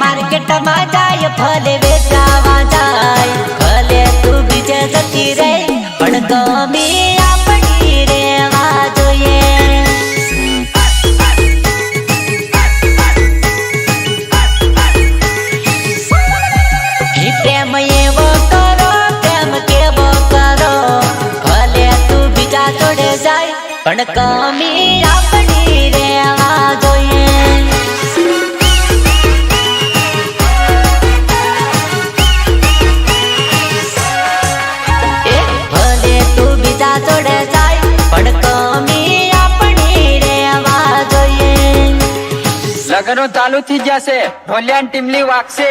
માર્કેટમાં જાય ફલે વેચાવા જાય. ભલે તું બીજે જતી રે પણ ગમી આપણી રેવા જોઈએ. પ્રેમ એવો કરો, પ્રેમ કેવો કરો. ભલે તું બીજા જોડે જાય, પણ કમી આપણી લગનો ચાલુ થઈ જશે. ઢોલિયાન ટીમલી વાગશે.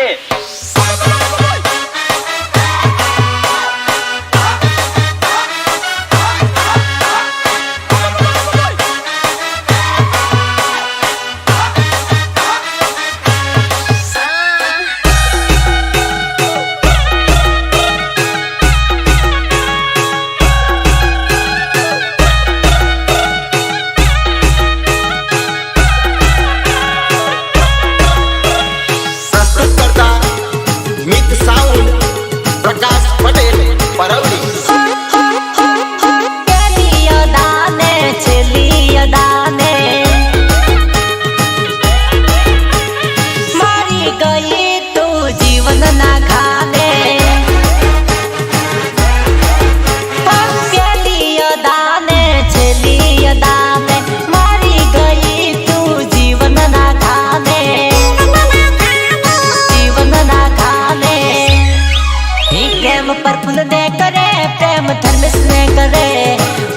बंदे करे, प्रेम धर्म स्ने करे।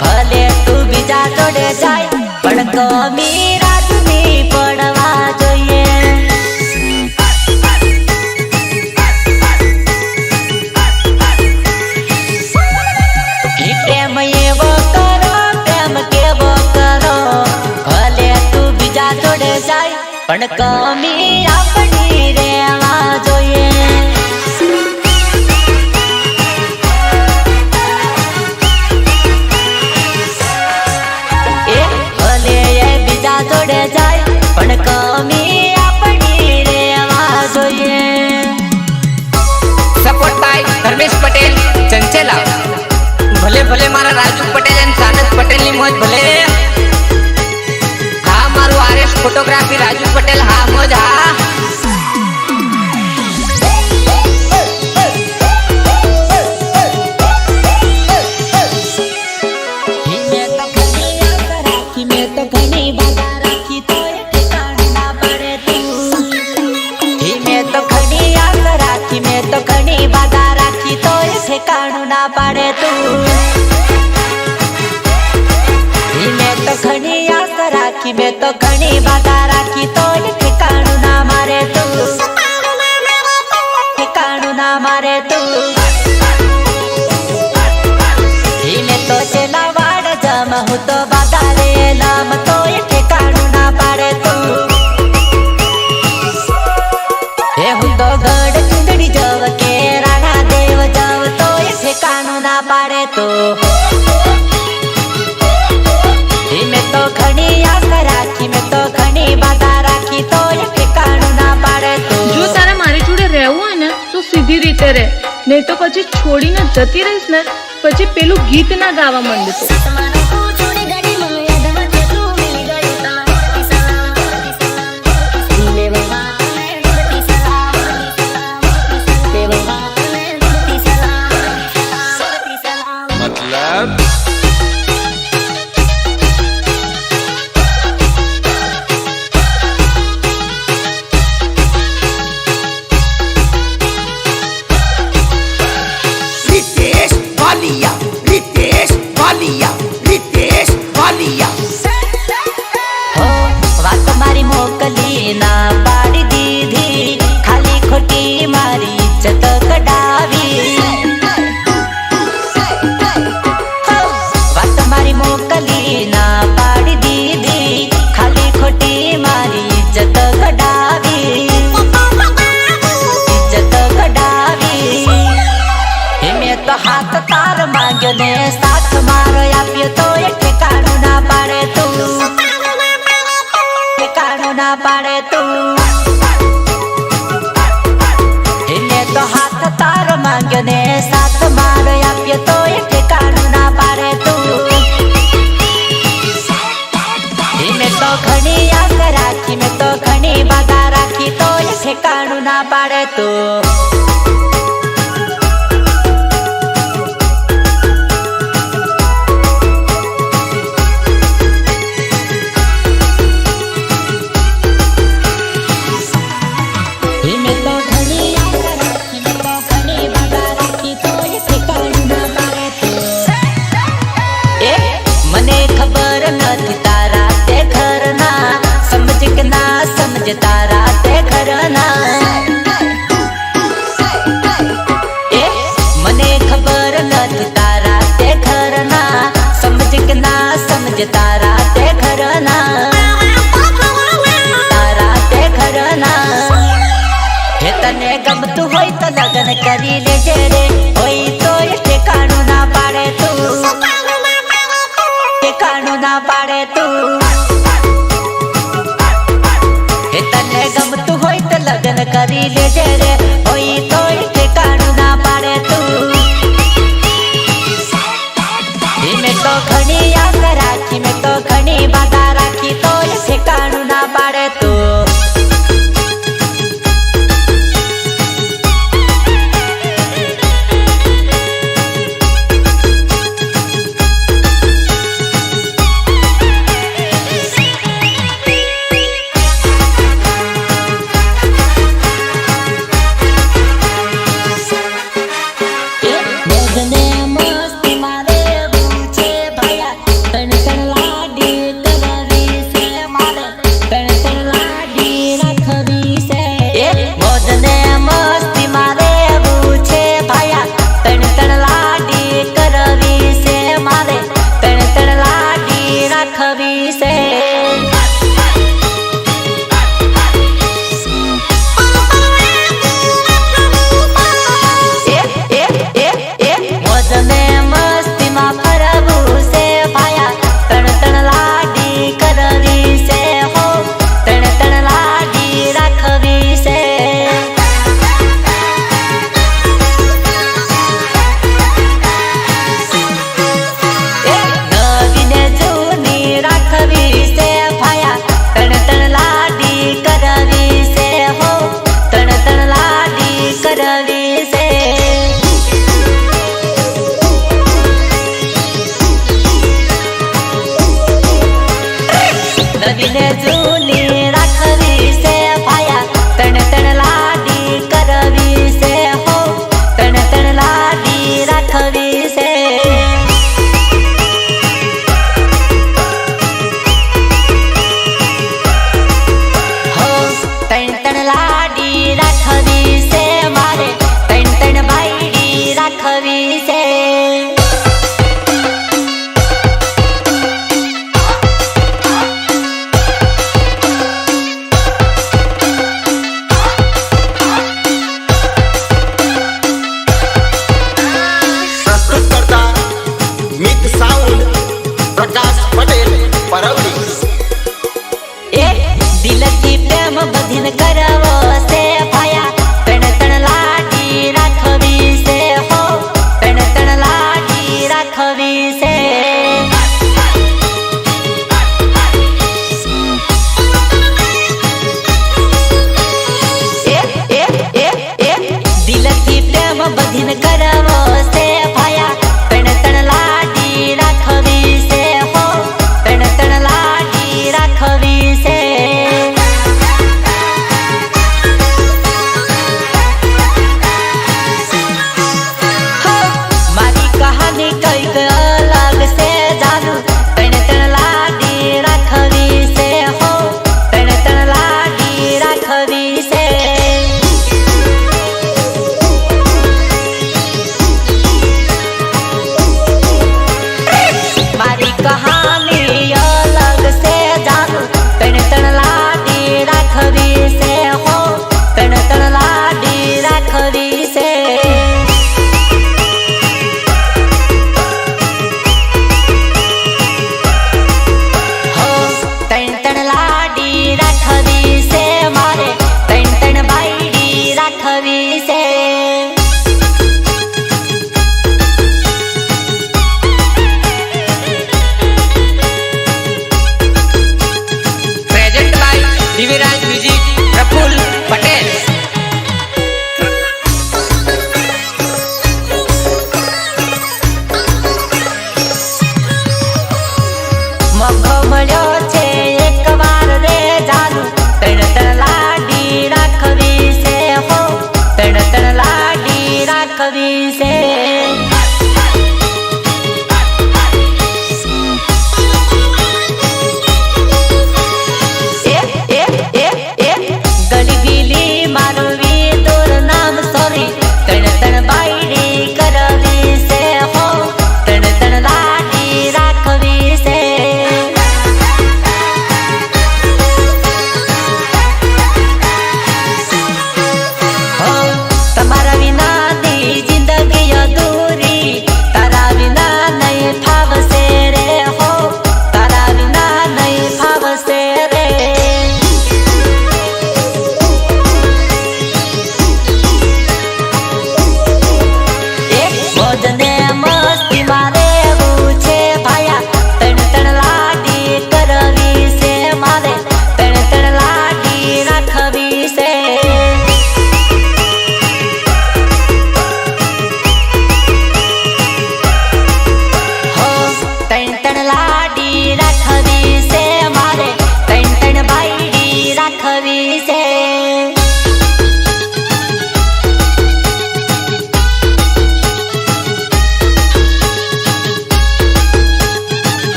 भले तू भी जा तोड़े जाए पण तो मीरा तुम्हें पड़वा जोइए। प्रेम ये वो करो, प्रेम के वो करो। भले तू भी जा तोड़े जाए पण otra ciudad. સાથે નહીં તો પછી છોડીને જતી રહીશ ને પછી પેલું ગીત ના ગાવા માંડતું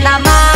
la mano.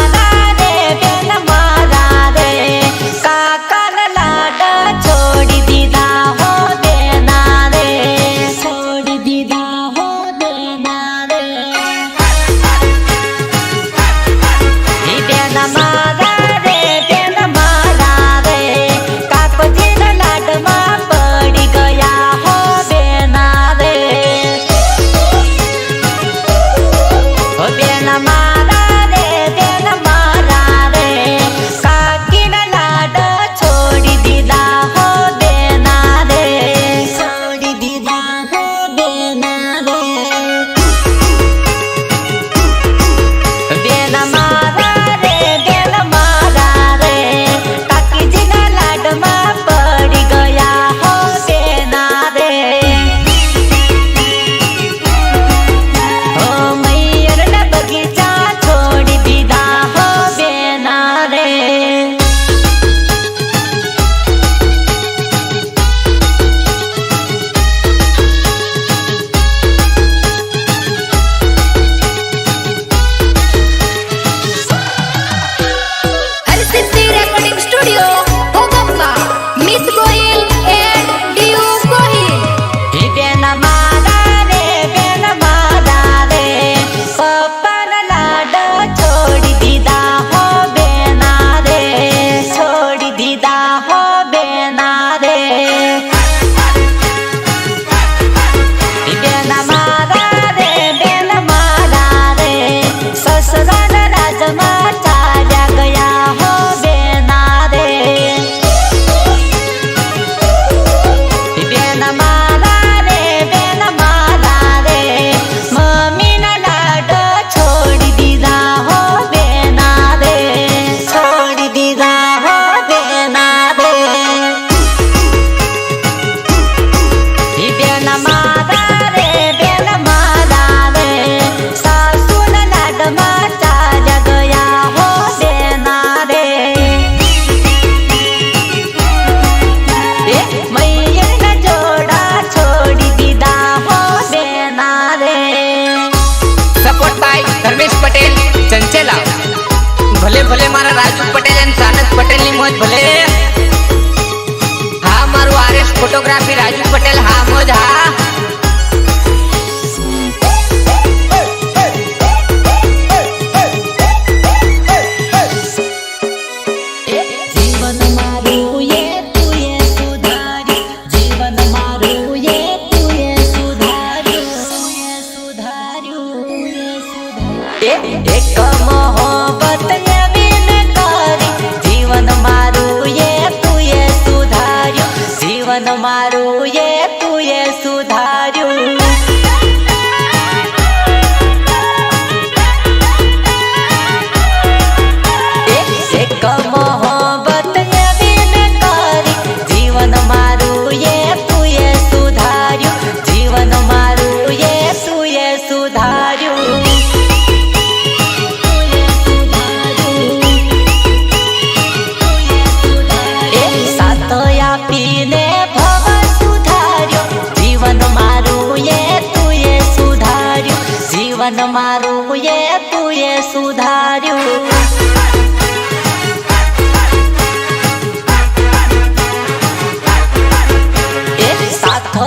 જીવન મારું એ તું એ સુધાર્યું. એક સાથો